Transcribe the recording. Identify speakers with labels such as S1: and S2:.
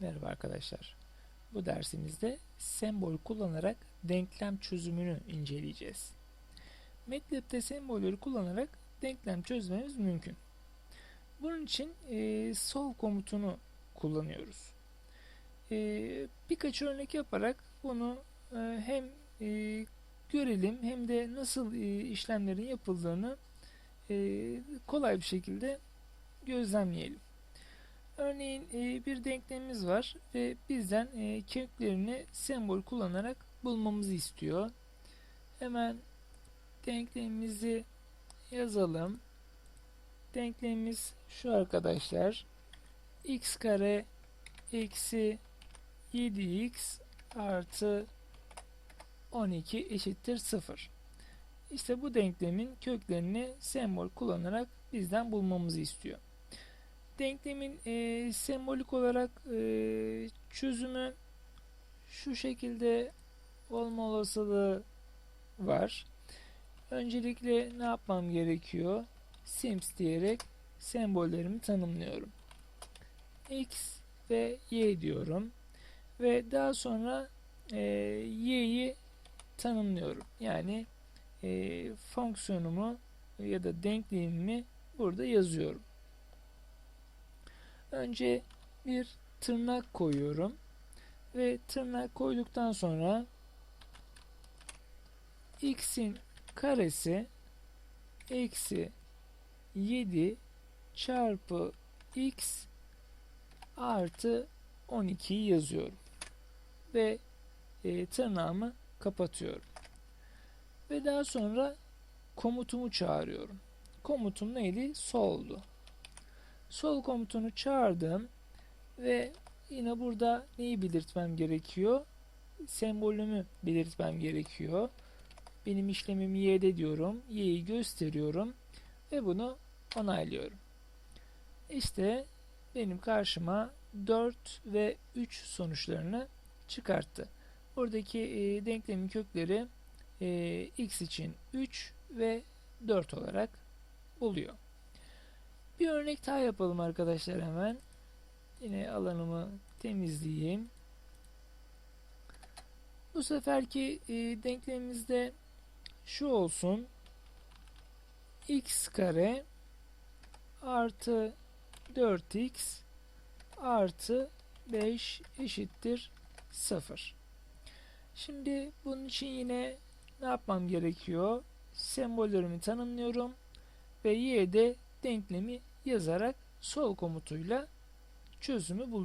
S1: Merhaba arkadaşlar. Bu dersimizde sembol kullanarak denklem çözümünü inceleyeceğiz. MATLAB'de sembolleri kullanarak denklem çözmemiz mümkün. Bunun için e, solve komutunu kullanıyoruz. E, birkaç örnek yaparak bunu e, hem e, görelim hem de nasıl e, işlemlerin yapıldığını e, kolay bir şekilde gözlemleyelim. Örneğin e, bir denklemimiz var ve bizden e, köklerini sembol kullanarak bulmamızı istiyor. Hemen denklemimizi yazalım. Denklemimiz şu arkadaşlar. x kare eksi 7x artı 12 eşittir 0. İşte bu denklemin köklerini sembol kullanarak bizden bulmamızı istiyor. Denklemin e, sembolik olarak e, çözümü şu şekilde olma olasılığı var. Öncelikle ne yapmam gerekiyor? Sims diyerek sembollerimi tanımlıyorum. X ve Y diyorum. Ve daha sonra e, Y'yi tanımlıyorum. Yani e, fonksiyonumu ya da denklemimi burada yazıyorum. Önce bir tırnak koyuyorum ve tırnak koyduktan sonra x'in karesi eksi 7 çarpı x artı 12'yi yazıyorum ve e, tırnağımı kapatıyorum. Ve daha sonra komutumu çağırıyorum. Komutum neydi? Soldu sol komutunu çağırdım ve yine burada neyi belirtmem gerekiyor? Sembolümü belirtmem gerekiyor. Benim işlemim y'de diyorum. Y'yi gösteriyorum ve bunu onaylıyorum. İşte benim karşıma 4 ve 3 sonuçlarını çıkarttı. Buradaki e, denklemin kökleri e, x için 3 ve 4 olarak buluyor. Örnek daha yapalım arkadaşlar hemen. Yine alanımı temizleyeyim. Bu seferki e, denklemimizde şu olsun. x kare artı 4x artı 5 eşittir 0. Şimdi bunun için yine ne yapmam gerekiyor? Sembollerimi tanımlıyorum ve y'de denklemi yazarak sol komutuyla çözümü buluyorum.